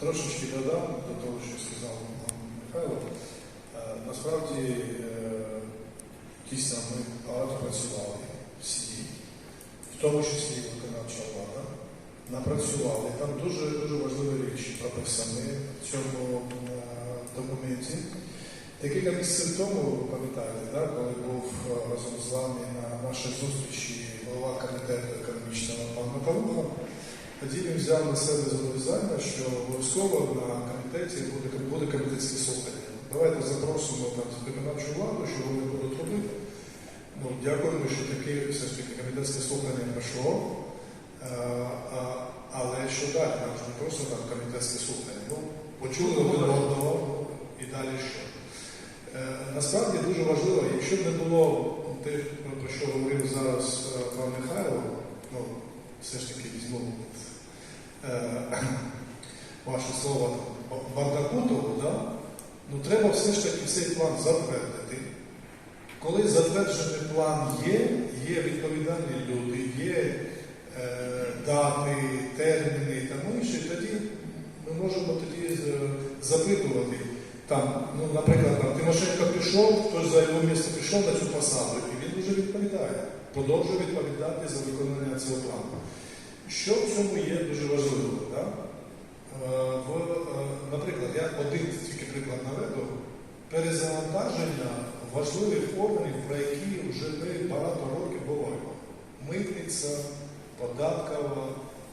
трошечки додам до того, що сказав Михайло. Е, Насправді, е, дійсно, ми багато працювали всі, в тому числі виконавча влада, напрацювали. Там дуже дуже важливі речі прописані в цьому е, документі. Декілька місяців тому, пам'ятаєте, да, коли був е, разом з вами на нашій зустрічі голова комітету економічного пан Макаруха, тоді він взяв на себе зобов'язання, що обов'язково на комітеті буде, буде комітетське слухання. Давайте запросимо там виконавчу владу, що вони будуть робити. Ну, дякуємо, що таке все ж таки комітетське слухання пройшло. Е, але що далі? Нам ж не просто там комітетське слухання. Ну, почули один одного ну, і далі що. Е, Насправді дуже важливо, якщо б не було тих, про що говорив зараз е, пан Михайло, ну, все ж таки візьму ваше слово бардаку того, да? ну треба все ж таки цей план затвердити. Коли затверджений план є, є відповідальні люди, є е, дати, терміни і тому інше, тоді ми можемо тоді е, запитувати. Там, ну, наприклад, там, Тимошенко пішов, хтось за його місце пішов на цю посаду, і він вже відповідає, продовжує відповідати за виконання цього плану. Що в цьому є дуже важливо? Да? Е, е, наприклад, я один тільки приклад наведу, перезавантаження важливих органів, про які вже ми багато років говоримо. Митниця, податкова,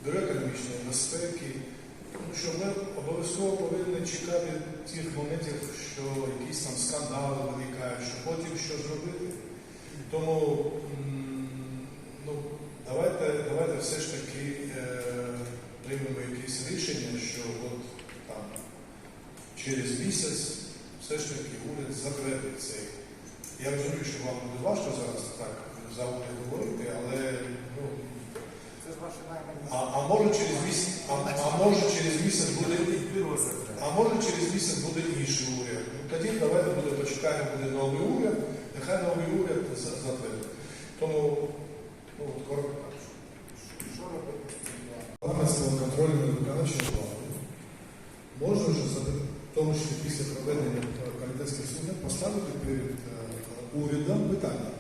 бюро економічної безпеки. Тому що ми обов'язково повинні чекати тих моментів, що якісь там скандали виникають, що потім що зробити. Тому давайте, давайте все ж таки е, приймемо якісь рішення, що от там через місяць все ж таки уряд затвердить цей. Я розумію, що вам буде важко зараз так за уряд говорити, але ну, а, а може через місяць, а, а може через місяць буде а може через місяць буде інший уряд. Ну, тоді давайте буде почекаємо, буде новий уряд, нехай новий уряд за- затвердить. Тому ну, от коротко так. Що робити з цим планом? Парламентського контролю над виконавчою владою можна вже за- в тому числі після проведення е, комітетських слухань поставити перед е, урядом питання.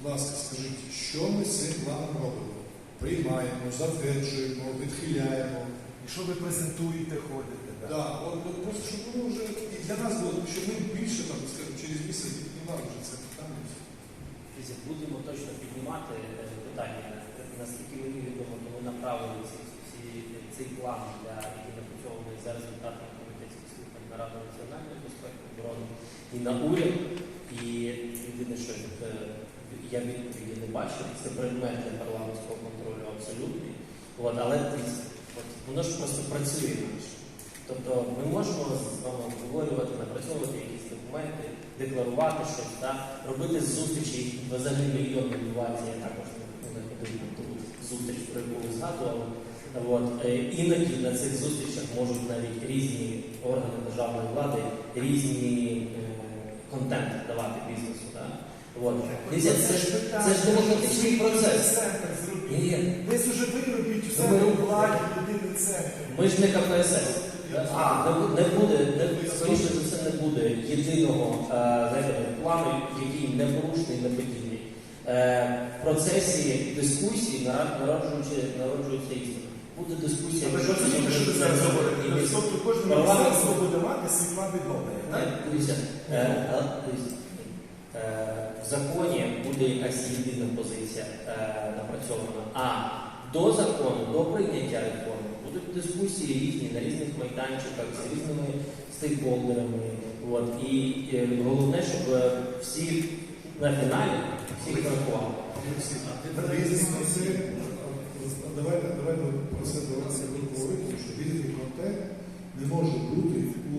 Будь ласка, скажіть, що ми з цим планом робимо? Приймаємо, затверджуємо, відхиляємо. І що ви презентуєте, ходите? да? Да, от, просто щоб воно вже і для нас було, щоб ми більше там, скажімо, через місяць піднімали вже це питання. Будемо точно піднімати е, питання. Наскільки мені відомо, то ми направили ці, ці, цей план, для, який напрацьований за результатами на Раду національної безпеки оборони і на уряд. І єдине, що е, я відповіді не бачив, це предмет для парламентського контролю абсолютний. От, але от, воно ж просто працює інакше. Тобто ми можемо з вами обговорювати, напрацьовувати якісь документи, декларувати щось, да? робити зустрічі, взагалі мільйон відбувається, я також не ходив на ту зустріч, про яку ви згадували. От. е, Іноді на цих зустрічах можуть навіть різні органи державної влади різні е, контент давати бізнесу. Да? От. Дивіться, Це ж це ж демократичний процес. Ви ж уже виробіть у Ну, себе владі єдиний центр. Ми ж не КПСС. А, не, не буде, не, скоріше за все, не буде єдиного е, знаєте, плану, який не порушений, не подільний. В процесі дискусії народжується істина. Буде дискусія. Ви ж між розумієте, що ви зараз говорите? Тобто Парламент- міністерство буде мати свій план відновлення. Так? дивіться, е, але, дивіться, е, в законі буде якась єдина позиція е, напрацьована. А до закону, до прийняття реформи будуть дискусії різні на різних майданчиках з різними стейкхолдерами. От, і е, головне, щоб е, всі на фіналі всіх врахували. Давайте, давайте про це давайте говорити, тому що різний контент не може бути у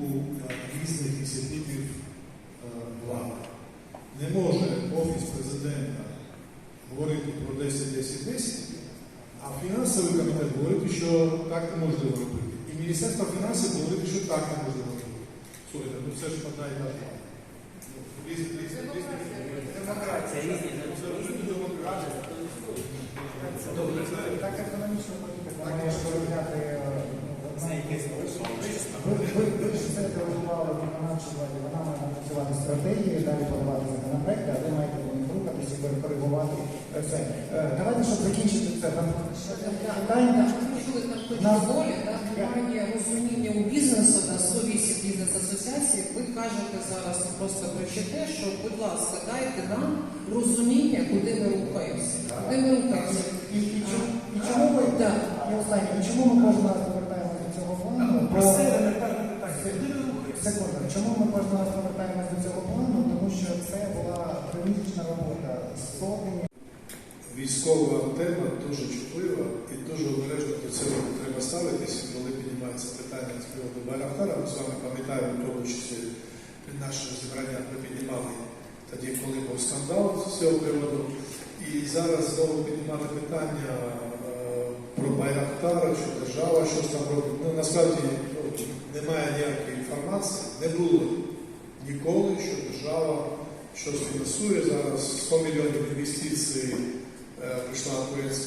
е, різних інститутів е, влади. Не може Офіс президента говорити про 10-10-10, а фінансовий комітет говорити, що так неможливо робити. І Міністерство фінансів говорити, що так неможливо робити. Слухайте, ну це ж одна і та ж влада. Ну. Демократія. різні Так економічна політика має ж виробляти е, одна якась владі, вона має напрацювати стратегію, далі подавати законопроекти, але маєте вони рухатися і коригувати це. Е, Давайте, щоб закінчити це, там питання. Хоч волі, так, немає розуміння у бізнесу та совісті бізнес-асоціації. Ви кажете зараз просто кричите, що, будь ласка, дайте нам розуміння, куди ми рухаємося. Куди ми рухаємося. І, і, чому- і ми Так. і і чому ми кожен раз повертаємося до цього плану? Секунду, чому ми кожен раз повертаємося до цього плану? Тому що це була тримісячна робота з сотнями. Військова тема дуже чутлива і дуже обережно до цього треба ставитися, коли піднімається питання з приводу Байрактара. Ми з вами пам'ятаємо, в тому числі під нашим зібранням ми піднімали тоді, коли був скандал з цього приводу. І зараз знову піднімати питання е, про Байрактара, що держава щось там робить. Ну насправді немає ніякої інформації, не було ніколи, що держава щось фінансує зараз 100 мільйонів інвестицій е, прийшла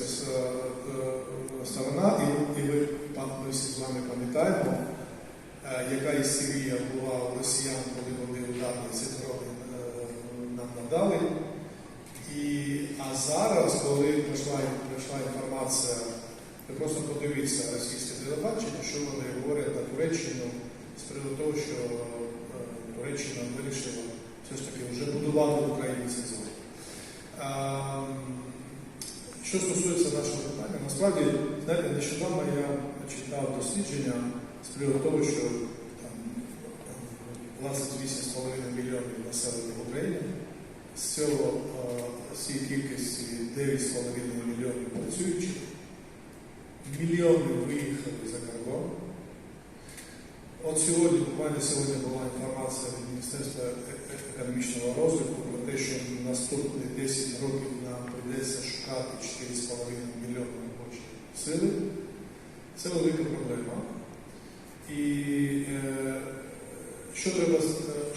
с- е, е, сторона, і, і ви, ми всі з вами пам'ятаємо, яка істерія була у росіян, коли вони ударні ці нам надали. І, а зараз, коли прийшла, прийшла інформація, ви просто подивіться російське телебачення, що вони говорять на Туреччину з приводу того, що е, Туреччина вирішила все ж таки вже будувати в Україні завод. Що стосується нашого питання, насправді, знаєте, нещодавно я читав дослідження з приводу того, що там 28,5 мільйонів населення в Україні, з цього е, з цієї кількості 9,5 мільйонів працюючих, мільйони виїхали за кордон. От сьогодні, буквально сьогодні була інформація від Міністерства економічного розвитку про те, що наступні 10 років нам прийдеться шукати 4,5 мільйони робочої сили. Це велика проблема. І е, що, треба,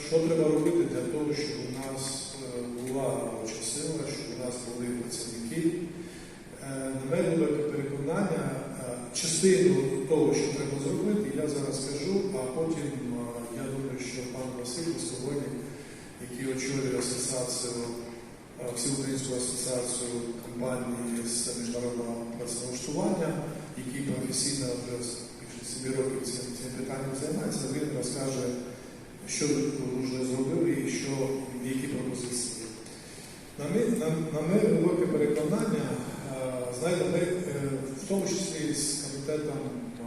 що треба робити для того, щоб у нас е, була робоча сила, щоб у нас були працівники? Е, На мене переконання, е, частину того, що треба зробити, я зараз скажу, а потім е, я думаю, що пан Василь сьогодні, який очолює асоціацію, всеукраїнську асоціацію компаній з міжнародного працевлаштування, який професійно вже більше 7 років цим, цим питанням займається, він розкаже, що ви вже зробили і що, які пропозиції. На мене глибоке переконання, е, знаєте, е, в тому числі з комітетом е,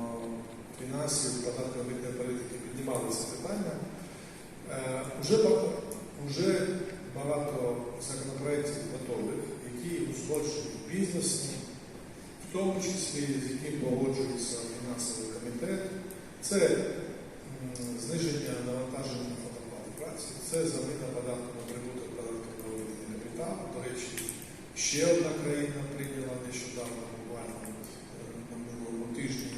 фінансів, податкової політики піднімали це питання. Е, Уже, уже багато законопроєктів готових, які узгоджують бізнесом, в тому числі з яким погоджується фінансовий комітет. Це зниження навантаження на праці, це заміна податку на прибуток капіталу. До речі, ще одна країна прийняла нещодавно, буквально е, на минулому тижні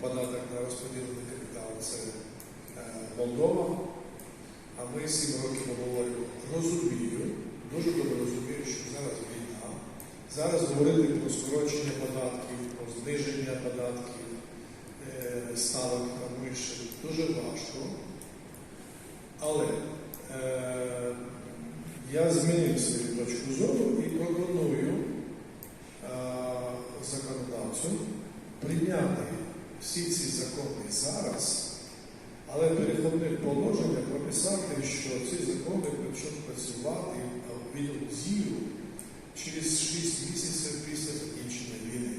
податок на розподілений капітал це е, Молдова. А ми сім років обговорювали. Розумію, дуже добре розумію, що зараз війна. Зараз говорити про скорочення податків, про зниження податків, е, ставок на вище дуже важко. Але е, я змінив свою точку зору і пропоную е, законодавцю прийняти всі ці закони зараз, але в переходних положеннях прописати, що ці закони почнуть працювати від дію через 6 місяців після закінчення війни.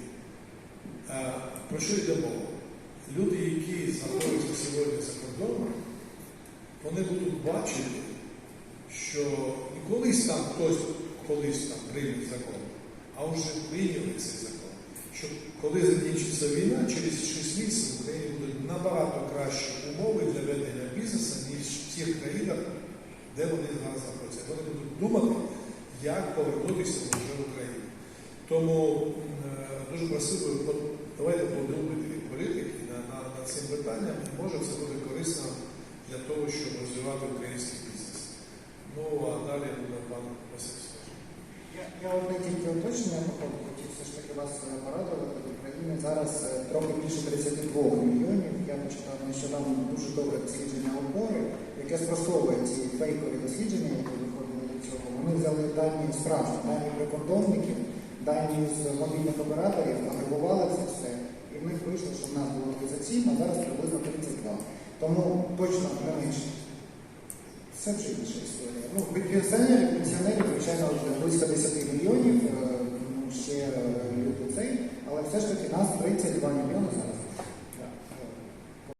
Е, Про що йде мова? Люди, які знаходяться сьогодні за кордоном, вони будуть бачити, що не колись там хтось колись там прийме закон, а вже прийняли цей закон. Що коли закінчиться війна, через 6 місяців в Україні будуть набагато кращі умови для ведення бізнесу, ніж в тих країнах, де вони зараз знаходяться. Вони будуть думати, як повернутися вже в Україну. Тому е, дуже просив би, давайте подумати політики на, цим питанням, і може це буде корисно для того, щоб розвивати український бізнес. Ну, а далі пан Василь скаже. Я, одне тільки уточнення хотів все ж таки вас е, порадувати. В Україні зараз е, трохи більше 32 мільйонів. Я почитав нещодавно дуже добре дослідження опори, яке спростовує ці фейкові дослідження, які виходили до цього. Вони взяли дані справжні, дані прикордонників, дані з мобільних операторів, агрегували це все. І в них вийшло, що в нас було 37, а зараз приблизно 32. Тому точно не менше. Це вже інша історія. Ну, пенсіонерів, пенсіонерів, звичайно, близько 10 мільйонів, е, ну, ще е, люди цей, але все ж таки нас 32 мільйони зараз.